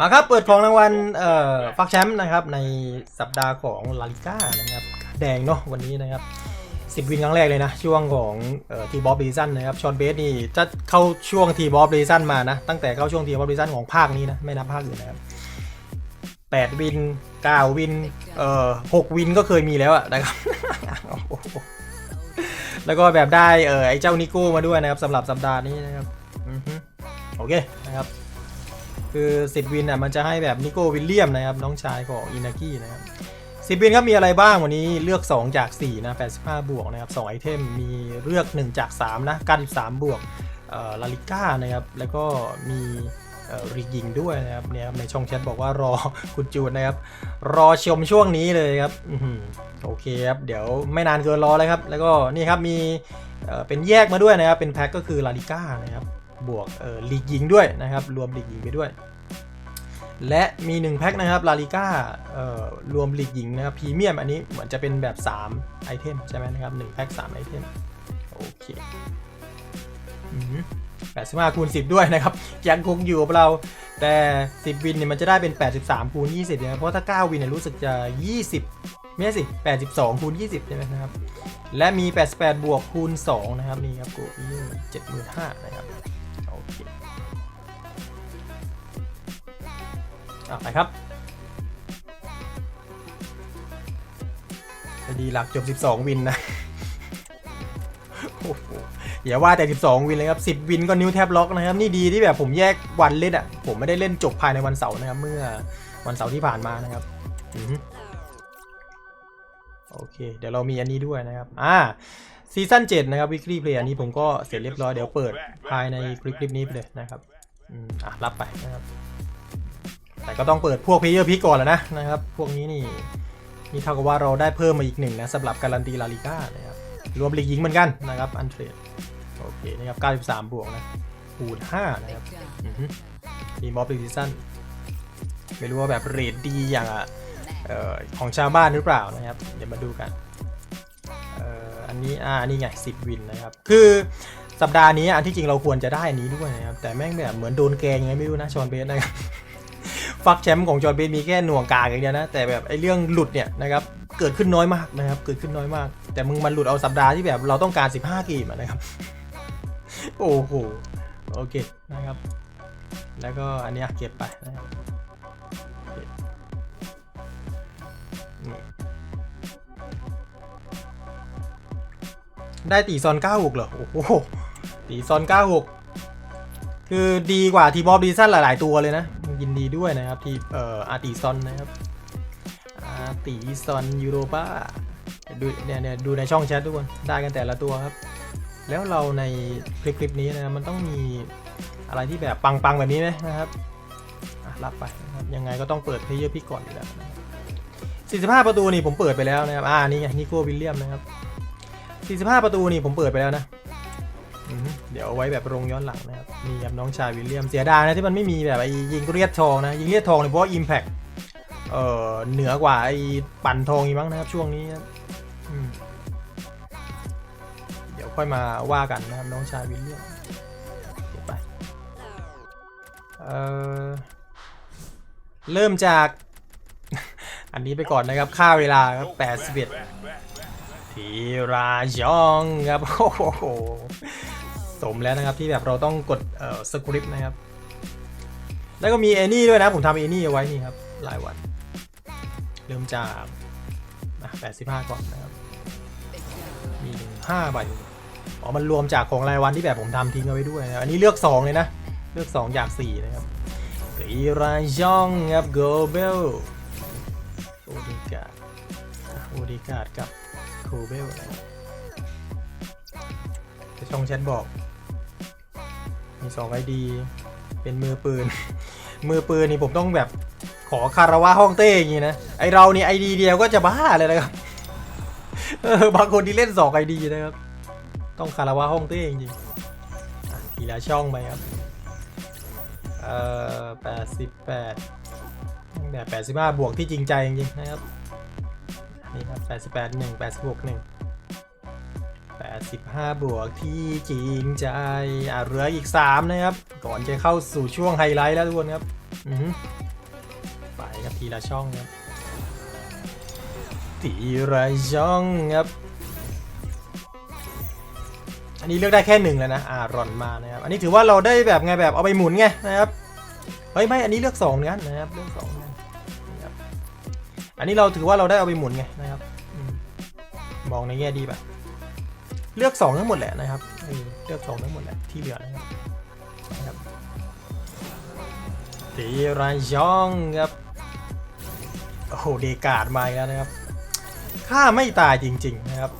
มาครับเปิดของรางวัลเอ่อฟักแชมป์นะครับในสัปดาห์ของลาลิก้านะครับแดงเนาะวันนี้นะครับ10วินครั้งแรกเลยนะ ช่วงของทีบอสรีซันนะครับชอนเบสนี่จะเข้าช่วงทีบอสรีซันมานะ ตั้งแต่เข้าช่วงทีบอสรีซันของภาคนี้นะ ไม่นับภาคอื่นนะครับ8วิน9วินเอ่อ6วินก็เคยมีแล้วอะนะครับโอ้โหแล้วก็แบบได้เออไอ้เจ้านิโก้มาด้วยนะครับสำหรับสัปดาห์นี้นะครับอือฮึโอเคนะครับ คือ10วินอะมันจะให้แบบนิโก้วิลเลียมนะครับ น้องชายของอินากินะครับ10วินครับมีอะไรบ้างวันนี้เลือก 2 จาก 4 นะ 85 บวกนะครับ2ไอเทมมีเลือก 1 จาก 3 นะ93บวกลาลิก้านะครับ แล้วก็มีริกยิงด้วยนะครับเนี่ยในช่องแชทบอกว่ารอคุณจูนนะครับ รอชมช่วงนี้เลยครับโอเคครับเดี๋ยวไม่นานเกินรอเลยครับ แล้วก็นี่ครับมีเอ่อเป็นแยกมาด้วยนะครับ เป็นแพ็คก็คือลาลิก้านะครับ บวกเอ่อลีกยิงด้วยนะครับ รวมลีกยิงไปด้วย และมี 1 แพ็คนะครับลาลิก้ารวมลีกยิงนะครับพรีเมียมอันนี้เหมือนจะเป็นแบบ 3 ไอเทมใช่ไหมนะครับ1แพ็ค3ไอเทมโอเคอือ85คูณ10ด้วยนะครับ ยังคงอยู่กับเราแต่10วินเนี่ยมันจะได้เป็น83คูณ20นะครับเพราะถ้า9วินเนี่ยรู้สึกจะ20ไม่ใช่สิ82คูณ20ใช่ไหมนะครับ และมี88บวกคูณ2นะครับนี่ครับกูยี่เจ็ดหมื่นห้านะครับ อเคอะไปครับคดีหลักจบ 12 วินนะอย่าว่าแต่ 12 วินเลยครับ 10 วินก็นิ้วแทบล็อกนะครับ นี่ดีที่แบบผมแยกวันเล่นอะ ผมไม่ได้เล่นจบภายในวันเสาร์นะครับ เมื่อวันเสาร์ที่ผ่านมานะครับอโอเค เดี๋ยวเรามีอันนี้ด้วยนะครับ อ่า ซีซั่น7นะครับ weekly play อันนี้ผมก็เสร็จเรียบร้อย เดี๋ยวเปิดภายในคลิปคลิปนี้ไปเลยนะครับอะรับไปนะครับ แต่ก็ต้องเปิดพวก player pick ก่อนแล้วนะนะครับ พวกนี้นี่นี่เท่ากับว่าเราได้เพิ่มมาอีกหนึ่งนะสำหรับการันตีลาลิก้านะครับรวมลีกยิงเหมือนกันนะครับอันเทรดโอเคนะครับ93 บวกนะคูณ5นะครับมีมอบซีซั่นไม่รู้ว่าแบบเรทดีอย่างอะของชาวบ้านหรือเปล่านะครับ เดี๋ยวมาดูกัน อันนี้อ่านนี้ไง10 วินนะครับ คือสัปดาห์นี้อันที่จริงเราควรจะได้อันนี้ด้วยนะครับ แต่แม่งแบบเหมือนโดนแกงยังไงไม่รู้นะชอนเบสนะครับฟักแชมป์ของจอร์นเบสมีแค่หน่วงกากอย่างเดียวนะ แต่แบบไอ้เรื่องหลุดเนี่ยนะครับเกิดขึ้นน้อยมากนะครับ เกิดขึ้นน้อยมาก แต่มึงมันหลุดเอาสัปดาห์ที่แบบเราต้องการ 15เกมนะครับ โอ้โหโอเคนะครับ แล้วก็อันนี้เก็บไปนะครับ ได้ตีซอน 96 เหรอ โอ้โห ตีซอน 96 คือดีกว่าทีบอบดีซันหลาย ๆ ตัวเลยนะ ยินดีด้วยนะครับทีเอ่ออาร์ติซอนนะครับอาร์ติซอนยูโรปาดูเนี่ยเนี่ยดูในช่องแชททุกคน ได้กันแต่ละตัวครับ แล้วเราในคลิปคลิปนี้นะมันต้องมีอะไรที่แบบปัง ๆ แบบนี้ไหมนะครับรับไปนะครับ ยังไงก็ต้องเปิดเพลเยอร์พิกก่อนอยู่แล้วนะครับ45 ประตูนี่ผมเปิดไปแล้วนะครับ อ่า นี่ไงนิโก้วิลเลียมนะครับ 45 ประตูนี่ผมเปิดไปแล้วนะอือฮึเดี๋ยวเอาไว้แบบลงย้อนหลังนะครับมีกับน้องชายวิลเลียมเสียดายนะที่มันไม่มีแบบไอ้ยิงเลียดทองนะยิงเลียดทองเนี่ยเพราะว่า Impact เอ่อเหนือกว่าไอ้ปั่นทองอีกมั้งนะครับช่วงนี้ครับอืมเดี๋ยวค่อยมาว่ากันนะครับน้องชายวิลเลียมเก็บไปเอ่อเริ่มจาก อันนี้ไปก่อนนะครับค่าเวลาครับ81 ทีราจองครับโอ้โหสมแล้วนะครับที่แบบเราต้องกดเอ่อสคริปต์นะครับ แล้วก็มีเอนี่ด้วยนะ ผมทำเอนี่เอาไว้นี่ครับรายวัน เริ่มจากอะ85ก่อนนะครับ มี5ใบอ๋อมันรวมจากของรายวันที่แบบผมทำทิ้งเอาไว้ด้วยนะอันนี้เลือก 2 เลยนะ เลือก 2 จาก 4 นะครับตีรายช่องครับโกเบลโอดีกาโอดีกาดกับ โคเบลนะช่องแชทบอก มี2ไอดี เป็นมือปืน มือปืนนี่ผมต้องแบบขอคาราวะห้องเต้อย่างงี้นะ ไอเรานี่ไอดีเดียวก็จะบ้าเลยนะครับ เออบางคนที่เล่น2ไอดีนะครับ ต้องคาราวะห้องเต้จริงๆทีละช่องไปครับ เอ่อแปดสิบแปดแบบแปดสิบห้าบวกที่จริงใจจริงๆนะครับ นี่ครับแปดสิบแปดหนึ่งแปดสิบหกหนึ่งแปดสิบห้าบวกที่จริงใจอะเหลืออีกสามนะครับ ก่อนจะเข้าสู่ช่วงไฮไลท์แล้วทุกคนครับอือหือทีละช่องครับทีละช่องครับอันนี้เลือกได้แค่หนึ่งแล้วนะอ่ารอนมานะครับ อันนี้ถือว่าเราได้แบบไงแบบเอาไปหมุนไงนะครับ เฮ้ยไม่ อันนี้เลือกสองเนี้ยนะครับ เลือกสองนะ อันนี้เราถือว่าเราได้เอาไปหมุนไงนะครับมองในแง่ดีแบบเลือกสองทั้งหมดแหละนะครับเลือกสองทั้งหมดแหละที่เหลือนะครับนะครับทีไรช่องครับโอ้โหเดกาดมาแล้วนะครับฆ่าไม่ตายจริง ๆ นะครับ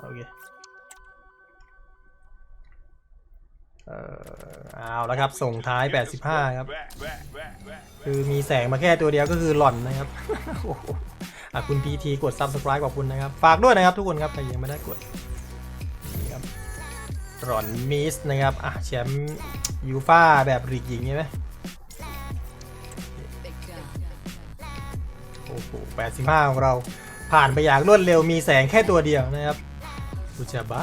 โอเคเออเอาแล้วครับ ส่งท้าย 85 ครับ คือมีแสงมาแค่ตัวเดียวก็คือหล่อนนะครับโอ้โหอะคุณพีทีกด subscribe ขอบคุณนะครับ ฝากด้วยนะครับทุกคนครับใครยังไม่ได้กดนี่ครับหล่อนมิสนะครับอะแชมป์ยูฟ่าแบบรีกหญิงใช่ไหมโอ้โห85ของเราผ่านไปอย่างรวดเร็วมีแสงแค่ตัวเดียวนะครับอุจจาบ้า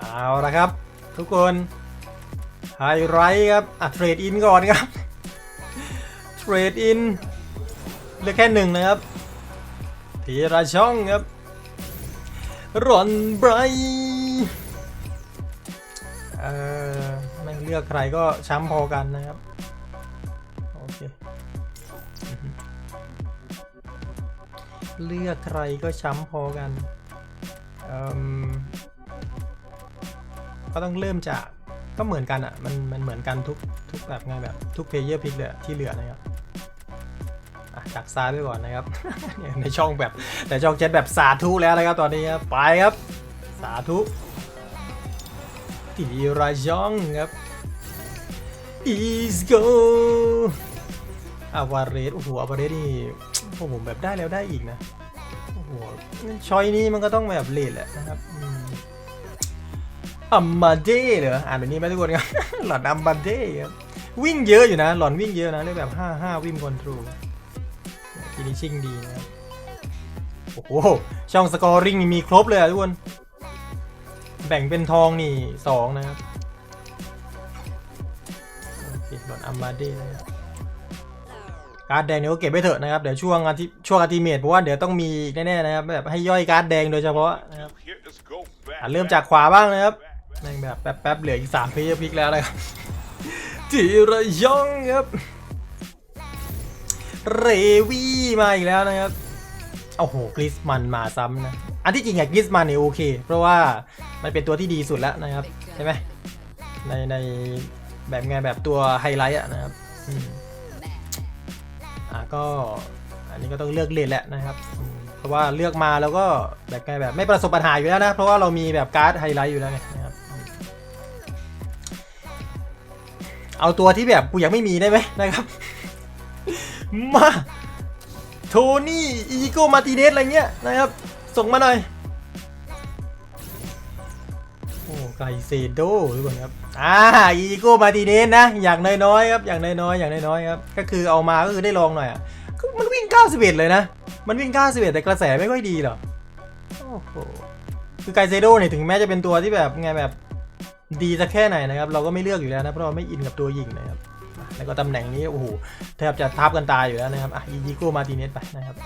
เอาละครับ ทุกคนไฮไรท์ครับอะเทรดอินก่อนครับ รดอินเหลือแค่หนึ่งนะครับทีละช่องครับรอนไบร์เอ่อไม่เลือกใครก็ช้ำพอกันนะครับ โอเค เลือกใครก็ช้ำพอกันเอิ่มก็ต้องเริ่มจากก็เหมือนกันอะ มันมันเหมือนกันทุกทุกแบบไงแบบทุกเพลเยอร์พิกเลยที่เหลือนะครับ อะจากซ้ายไปก่อนนะครับ ในช่องแบบในช่องเจ็ดแบบสาธุแล้วนะครับตอนนี้ครับไปครับ สาธุทีระยองครับ is go อาวาเรสโอ้โหอาวาเรสนี่ผมแบบได้แล้วได้อีกนะโอ้โหชอยนี้มันก็ต้องแบบเลดแหละนะครับอัมมาเดเหรออ่านแบบนี้ไหมทุกคนครับ หลอนอัมมาเดครับวิ่งเยอะอยู่นะ หลอนวิ่งเยอะนะเรียกแบบ 5 5 วิ่งคอนโทรล ฟินิชชิ่งดีนะครับโอ้โห ช่องสกอร์ริงนี่มีครบเลยอะทุกคน แบ่งเป็นทองนี่สองนะครับโอเคหลอนอัมบาเด้นะครับการ์ดแดงเนี่ยก็เก็บไว้เถอะนะครับ เดี๋ยวช่วงอาทิช่วงอาทิเมตเพราะว่าเดี๋ยวต้องมีอีกแน่ๆนะครับแบบให้ย่อยการ์ดแดงโดยเฉพาะนะครับอะเริ่มจากขวาบ้างนะครับแม่งแบบแป๊บๆเหลืออีก3เพลย์พลิกแล้วนะครับทีระยองครับ เรวีมาอีกแล้วนะครับโอ้โหกริสมันมาซ้ำนะ อันที่จริงอะกริสมันเนี่ยโอเค เพราะว่ามันเป็นตัวที่ดีสุดแล้วนะครับ ใช่ไหมในในแบบไงแบบตัวไฮไลท์อะนะครับอืมอะก็อันนี้ก็ต้องเลือกเลนแหละนะครับ เพราะว่าเลือกมาแล้วก็แบบไงแบบไม่ประสบปัญหาอยู่แล้วนะ เพราะว่าเรามีแบบการ์ดไฮไลท์อยู่แล้วไงนะครับ เอาตัวที่แบบกูยังไม่มีได้ไหมนะครับ มาโทนี่อีโกมาติเนสอะไรเงี้ยนะครับ ส่งมาหน่อย โอ้ไกเซโดทุกคนครับอ่าอีโกมาติเนสนะ อย่างน้อยๆครับ อย่างน้อยๆอย่างน้อยๆครับ ก็คือเอามาก็คือได้ลองหน่อยอะมันวิ่ง 91 เลยนะ มันวิ่ง 91 แต่กระแสไม่ค่อยดีหรอโอ้โหคือไกเซโดเนี่ยถึงแม้จะเป็นตัวที่แบบไงแบบดีสักแค่ไหนนะครับ เราก็ไม่เลือกอยู่แล้วนะเพราะเราไม่อินกับตัวยิงนะครับ แล้วก็ตำแหน่งนี้โอ้โหแทบจะทับกันตายอยู่แล้วนะครับอะอีโก้มาตีเนสไปนะครับ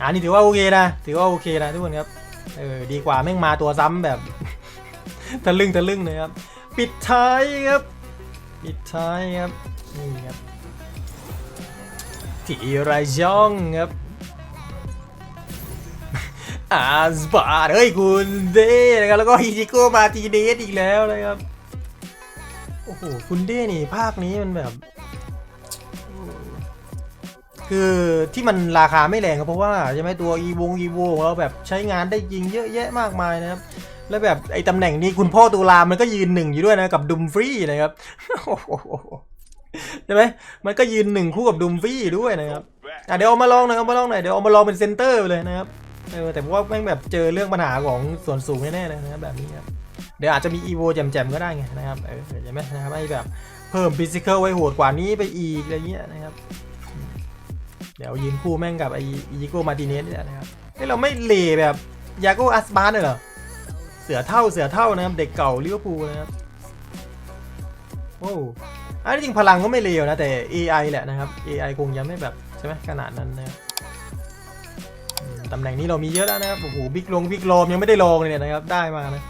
อ่านี่ถือว่าโอเคนะถือว่าโอเคนะทุกคนครับเออดีกว่าแม่งมาตัวซ้ำแบบทะลึ่งทะลึ่งเลยครับปิดท้ายครับปิดท้ายครับนี่ครับทีไรย่องครับอาสบาร์เฮ้ยคุณเด้นะครับแล้วก็อีจิโกมาตีเนสอีกแล้วนะครับ โอ้โหคุณเด้นี่ภาคนี้มันแบบ คือที่มันราคาไม่แรงก็เพราะว่าใช่ไหมตัวอีวงอีโวงเราแบบใช้งานได้จริงเยอะแยะมากมายนะครับ แล้วแบบไอ้ตำแหน่งนี้คุณพ่อตุลามันก็ยืนหนึ่งอยู่ด้วยนะกับดุมฟรีนะครับใช่ไหมมันก็ยืนหนึ่งคู่กับดุมฟรีด้วยนะครับอะเดี๋ยวเอามาลองหน่อยเอามาลองหน่อยเดี๋ยวเอามาลองเป็นเซนเตอร์ไปเลยนะครับเออแต่ว่าแม่งแบบเจอเรื่องปัญหาของส่วนสูงแน่ๆเลยนะครับแบบนี้ครับ เดี๋ยวอาจจะมีอีโวแจมๆก็ได้ไงนะครับ เออใช่ไหมนะครับให้แบบเพิ่มฟิสิก a l ไว้โหดกว่านี้ไปอีกอะไรเงี้ยนะครับ เดี๋ยวยืนคู่แม่งกับไออีโกมาติเนสเนี่ยนะครับเฮ้ยเราไม่เล่แบบยาโกอัสบาร์เลยเหรอ เสือเท่าเสือเท่านะครับ เด็กเก่าลิเวอร์พูลนะครับ โอ้อันที่จริงพลังก็ไม่เลวนะ แต่ AI แหละนะครับ AI คงยังไม่แบบใช่ไหมขนาดนั้นนะครับตำแหน่งนี้เรามีเยอะแล้วนะครับ โอ้โห บิ๊กลงบิ๊กโลมยังไม่ได้ลงเลยเนี่ยนะครับ ได้มานะ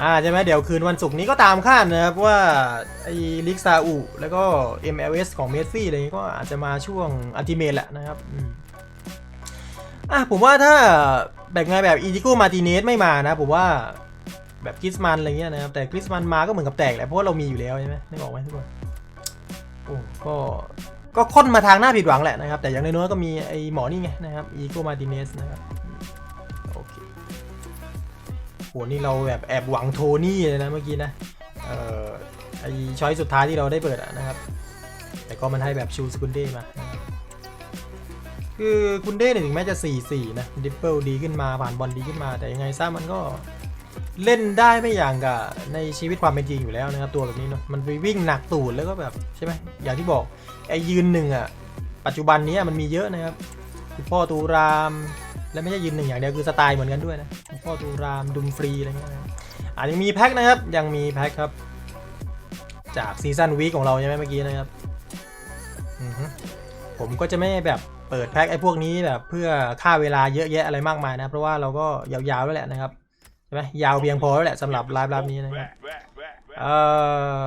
อ่าใช่ไหมเดี๋ยวคืนวันศุกร์นี้ก็ตามคาดนะครับว่าไอ้ลิกซาอุแล้วก็ MLS ของเมสซี่อะไรนี้ก็อาจจะมาช่วงอัลติเมทแหละนะครับอะผมว่าถ้าแบบไงแบบอีทิโกมาติเนสไม่มานะ ผมว่าแบบกริสมันอะไรเงี้ยนะครับแต่กริสมันมาก็เหมือนกับแตกแหละเพราะว่าเรามีอยู่แล้วใช่ไหมนึกออกไหมทุกคนโอ้ก็ก็ค่อนมาทางหน้าผิดหวังแหละนะครับ แต่อย่างน้อยๆก็มีไอ้หมอนี่ไงนะครับอีโกมาติเนสนะครับ โหนี่เราแบบแอบหวังโทนี่เลยนะเมื่อกี้นะ เอ่อไอช้อยสุดท้ายที่เราได้เปิดนะครับ แต่ก็มันให้แบบชูสกุนเด้มาคือกุนเด้เนี่ยถึงแม้จะ 4-4 นะดิปเปิลดีขึ้นมาผ่านบอลดีขึ้นมา แต่ยังไงซะมันก็เล่นได้ไม่อย่างกับในชีวิตความเป็นจริงอยู่แล้วนะครับตัวแบบนี้เนาะมันไปวิ่งหนักตูดแล้วก็แบบใช่ไหมอย่างที่บอกไอยืนหนึ่งอะปัจจุบันนี้มันมีเยอะนะครับคุณพ่อตูราม และไม่ใช่ยืนหนึ่งอย่างเดียวคือสไตล์เหมือนกันด้วยนะ พ่อตูรามดุมฟรีอะไรเงี้ยนะครับอ่ายังมีแพ็คนะครับ ยังมีแพ็คครับ จากซีซันวีคของเราใช่ไหมเมื่อกี้นะครับผมก็จะไม่แบบเปิดแพ็คไอ้พวกนี้แบบเพื่อค่าเวลาเยอะแยะอะไรมากมายนะ เพราะว่าเราก็ยาวๆแล้วแหละนะครับใช่ไหมยาวเพียงพอแล้วแหละสำหรับไลฟ์ไลฟ์นี้นะครับเอ่อ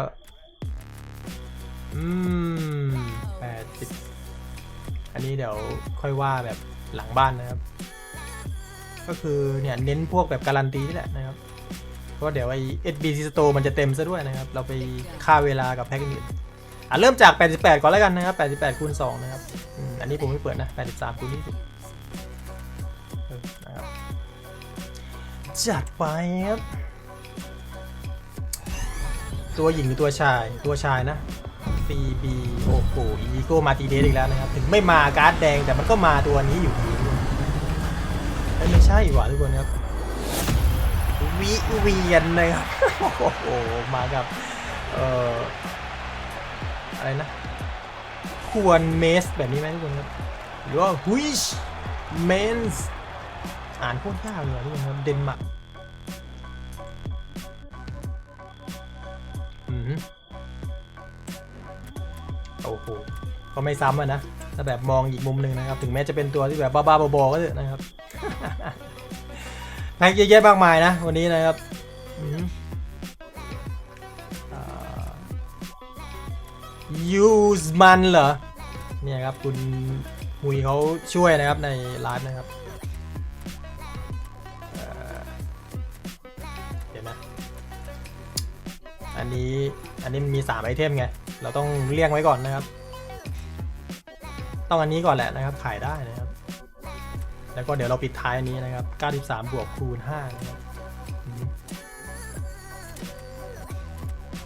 อืมแปดสิบอันนี้เดี๋ยวค่อยว่าแบบหลังบ้านนะครับ ก็คือเนี่ยเน้นพวกแบบการันตีนี่แหละนะครับ เพราะเดี๋ยวไอ้ SBC Store มันจะเต็มซะด้วยนะครับ เราไปค่าเวลากับแพ็กอื่นอะเริ่มจาก 88 ก่อนแล้วกันนะครับ 88คูณ2นะครับอันนี้ผมไม่เปิดนะ 83คูณ20นะครับจัดไปครับตัวหญิงหรือตัวชายตัวชายนะ CB โอ้โหอีโก้มาตีเดสอีกแล้วนะครับ ถึงไม่มาการ์ดแดงแต่มันก็มาตัวนี้อยู่ดี อ้ยไม่ใช่หว่าทุกคนครับวิเวียนนะครับโอ้โหมากับเอ่ออะไรนะ ควรเมสแบบนี้ไหมทุกคนครับหรือว่าฮุยชเมนส์อ่านโคตรยากเลยอะทุกคนครับเดนมาร์กอืมโอ้โหก็ไม่ซ้ำอะนะถ้าแบบมองอีกมุมหนึ่งนะครับ ถึงแม้จะเป็นตัวที่แบบบ้าๆบอๆก็เถอะนะครับ แพ็กเยอะแยะมากมายนะ วันนี้นะครับยูสมันเหรอ เนี่ยครับคุณหุยเขาช่วยนะครับในไลฟ์นะครับเอ่อเดี๋ยวนะ อันนี้ อันนี้มันมี3 ไอเทมไง เราต้องเรียงไว้ก่อนนะครับ ต้องอันนี้ก่อนแหละนะครับ ขายได้นะครับ แล้วก็เดี๋ยวเราปิดท้ายอันนี้นะครับ 93 บวกคูณ5นะครับ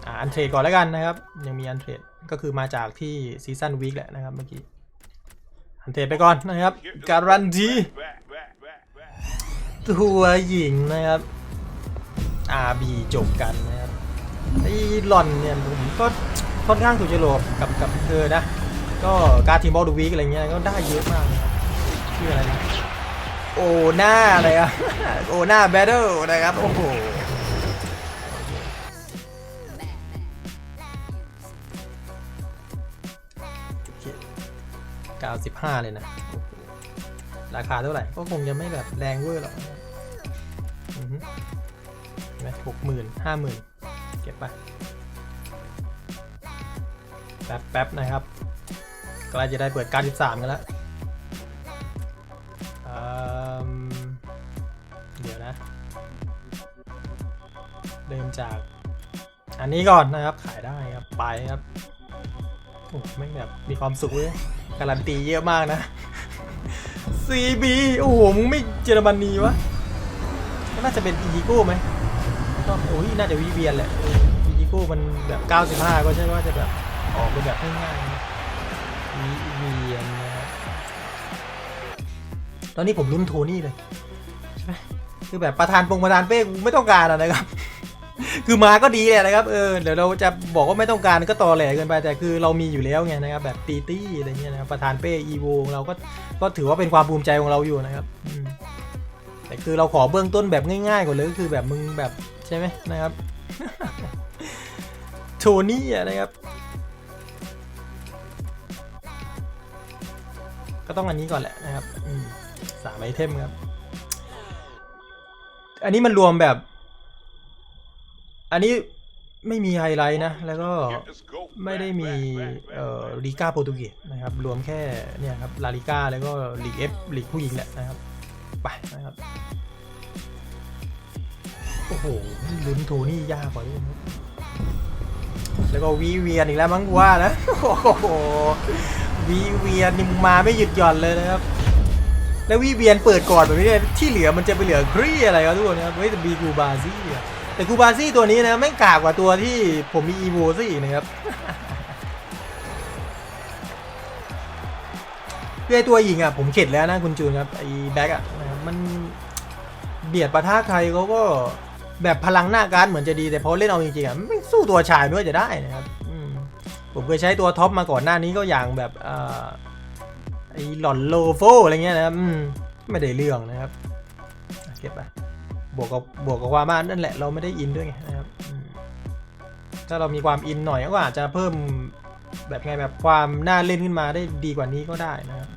อ,อันเทรดก่อนแล้วกันนะครับ ยังมีอันเทรดก็คือมาจากที่ซีซันวีคแหละนะครับเมื่อกี้ อันเทรดไปก่อนนะครับ การันตีตัวหญิงนะครับ RB จบกันนะครับไอ้หล่อนเนี่ยผมก็ค่อนข้างถูกโฉลกกับกับเธอนะ ก็การทีมบอลดูวีคอะไรเงี้ยก็ได้เยอะมากนะครับชื่ออะไรนะ โอหน้าอะไรอะโอหน้าแบทเทิลนะครับ โอ้โหเก้าสิบห้าเลยนะ ราคาเท่าไหร่ ก็คงจะไม่แบบแรงเวอร์หรอกเห็นไหมหกหมื่นห้าหมื่นเก็บไป แป๊บแป๊บนะครับใกล้จะได้เปิดการ13กันแล้ว เริ่มจาก อันนี้ก่อนนะครับขายได้ครับไปครับโอ้ไม่แบบมีความสุขเลยการันตีเยอะมากนะ CB โอ้โหมึงไม่เยอรมนีวะน่าจะเป็นอีโก้ไหมก็โอ้ยน่าจะวิเวียนแหละอีโก้มันแบบ 95 ก็ใช่ว่าจะแบบออกเป็นแบบง่ายๆวิเวียนนะครับตอนนี้ผมรุ่นโทนี่เลย ใช่ไหมคือแบบประธานปงประธานเป้กูไม่ต้องการอะนะครับ คือมาก็ดีแหละนะครับเออเดี๋ยวเราจะบอกว่าไม่ต้องการก็ตอแหลเกินไปแต่คือเรามีอยู่แล้วไงนะครับแบบตีตี้อะไรเงี้ยนะครับประธานเป้อีโวของเราก็ก็ถือว่าเป็นความภูมิใจของเราอยู่นะครับแต่คือเราขอเบื้องต้นแบบง่ายๆก่อนเลยก็คือแบบมึงแบบใช่ไหมนะครับโทนี่นะครับก็ต้องอันนี้ก่อนแหละนะครับสามไอเทมครับ อันนี้มันรวมแบบ อันนี้ไม่มีไฮไลท์นะ แล้วก็ไม่ได้มีเอ่อลีกาโปรตุเกสนะครับ รวมแค่เนี่ยครับลาลิก้าแล้วก็ลีกเอฟลีกผู้หญิงแหละนะครับ ไปนะครับ โอ้โหลุ้นโทนี่ยากกว่าด้วยนะแล้วก็วีเวียนอีกแล้วมั้งกูว่านะ โอ้โหวีเวียนนี่มึงมาไม่หยุดหย่อนเลยนะครับแล้ววีเวียนเปิดก่อนแบบนี้ที่เหลือมันจะไปเหลือครีอะไรครับทุกคนนะครับเฮ้ยแต่มีกูบาซี่อะ แต่กูบาซี่ตัวนี้นะไม่กากกว่าตัวที่ผมมีอีโวซะอีกนะครับคือไอตัวหญิงอะผมเข็ดแล้วนะคุณจูนครับไอแบ็กอะมันเบียดปะทะใครเขาก็แบบพลังหน้าการเหมือนจะดีแต่พอเล่นเอาจริงๆอะไม่สู้ตัวชายไม่ว่าจะได้นะครับผมเคยใช้ตัวท็อปมาก่อนหน้านี้ก็อย่างแบบไอหลอนโลโฟอะไรเงี้ยนะครับไม่ได้เรื่องนะครับเก็บไป บวกกับบวกกับความว่านั่นแหละเราไม่ได้อินด้วยไงนะครับถ้าเรามีความอินหน่อยก็อาจจะเพิ่มแบบไงแบบความน่าเล่นขึ้นมาได้ดีกว่านี้ก็ได้นะครับ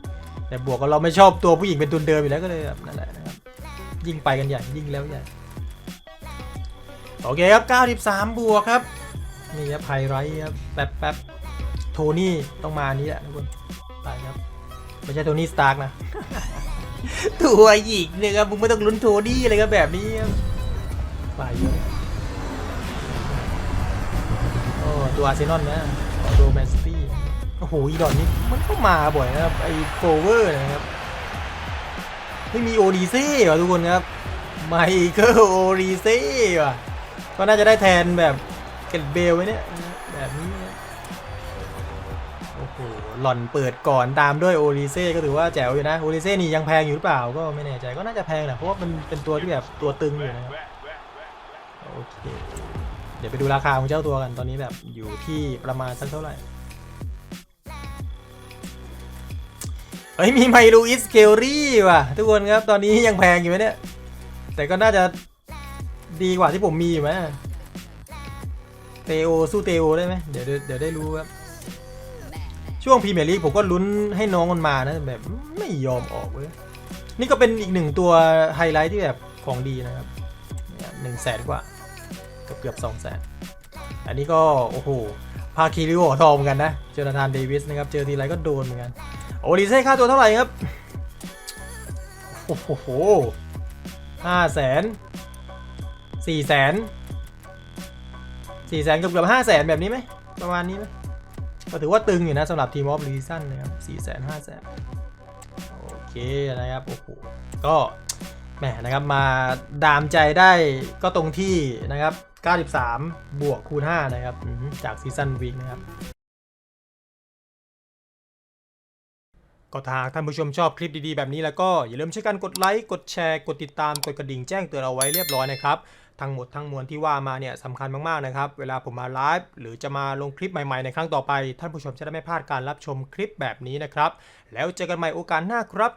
แต่บวกกับเราไม่ชอบตัวผู้หญิงเป็นตุนเดิมอยู่แล้วก็เลยแบบนั่นแหละนะครับยิ่งไปกันใหญ่ยิ่งแล้วใหญ่โอเคครับ 93 บวกครับนี่ครับไฮไรท์ครับแป๊บแป๊บโทนี่ต้องมานนี้แหละทุกคนไปครับไม่ใช่โทนี่สตาร์กนะ ตัวหญิงเนี่ยครับมึงไม่ต้องลุ้นโทนี่เลยครับแบบนี้ครับไปเยอะโอ้ตัวอาร์เซนอลนะตัวแมนซิตี้โอ้โหอีดอนนี่มันเข้ามาบ่อยนะครับไอ้โฟเวอร์นะครับไม่มีโอดีเซ่ว่ะทุกคนครับไมเคิลโอดีเซ่ว่ะก็น่าจะได้แทนแบบเกตเบลไว้เนี่ยแบบนี้นะโอ้โหหล่อนเปิดก่อนตามด้วยโอริเซ่ก็ถือว่าแจ๋วอยู่นะโอริเซ่นี่ยังแพงอยู่หรือเปล่าก็ไม่แน่ใจก็น่าจะแพงแหละเพราะว่ามันเป็นตัวที่แบบตัวตึงอยู่นะครับโอเคเดี๋ยวไปดูราคาของเจ้าตัวกันตอนนี้แบบอยู่ที่ประมาณสักเท่าไหร่เฮ้ยมีไมลูอิสเคลรี่ว่ะ ทุกคนครับตอนนี้ยังแพงอยู่ไหมเนี่ย แต่ก็น่าจะดีกว่าที่ผมมีอยู่ไหมเตโอสู้เตโอได้ไหมเดี๋ยวเดี๋ยวได้รู้ครับ ช่วงพรีเมียร์ลีกผมก็ลุ้นให้น้องมันมานะแบบไม่ยอมออกเว้ยนี่ก็เป็นอีกหนึ่งตัวไฮไลท์ที่แบบของดีนะครับหนึ่งแสนกว่าเกือบเกือบสองแสนอันนี้ก็โอ้โหพาคิริโอทองเหมือนกันนะเจอนาธานเดวิสนะครับเจอทีไรก็โดนเหมือนกันโอลิเซ่ค่าตัวเท่าไหร่ครับโอ้โหห้าแสนสี่แสนสี่แสนเกือบเกือบห้าแสนแบบนี้ไหมประมาณนี้ไหม ก็ถือว่าตึงอยู่นะสำหรับทีมออฟลีซันนะครับสี่แสนห้าแสนโอเคนะครับโอ้โหก็แหมนะครับมาดามใจได้ก็ตรงที่นะครับ 93 บวกคูณ 5 นะครับ จากซีซันวีคนะครับ ก็ถ้าท่านผู้ชมชอบคลิปดีๆ แบบนี้แล้วก็อย่าลืมช่วยกันกดไลค์ กดแชร์ กดติดตาม กดกระดิ่งแจ้งเตือนเอาไว้เรียบร้อยนะครับ ทั้งหมดทั้งมวลที่ว่ามาเนี่ยสำคัญมากๆนะครับ เวลาผมมาไลฟ์หรือจะมาลงคลิปใหม่ๆในครั้งต่อไป ท่านผู้ชมจะได้ไม่พลาดการรับชมคลิปแบบนี้นะครับ แล้วเจอกันใหม่โอกาสหน้าครับ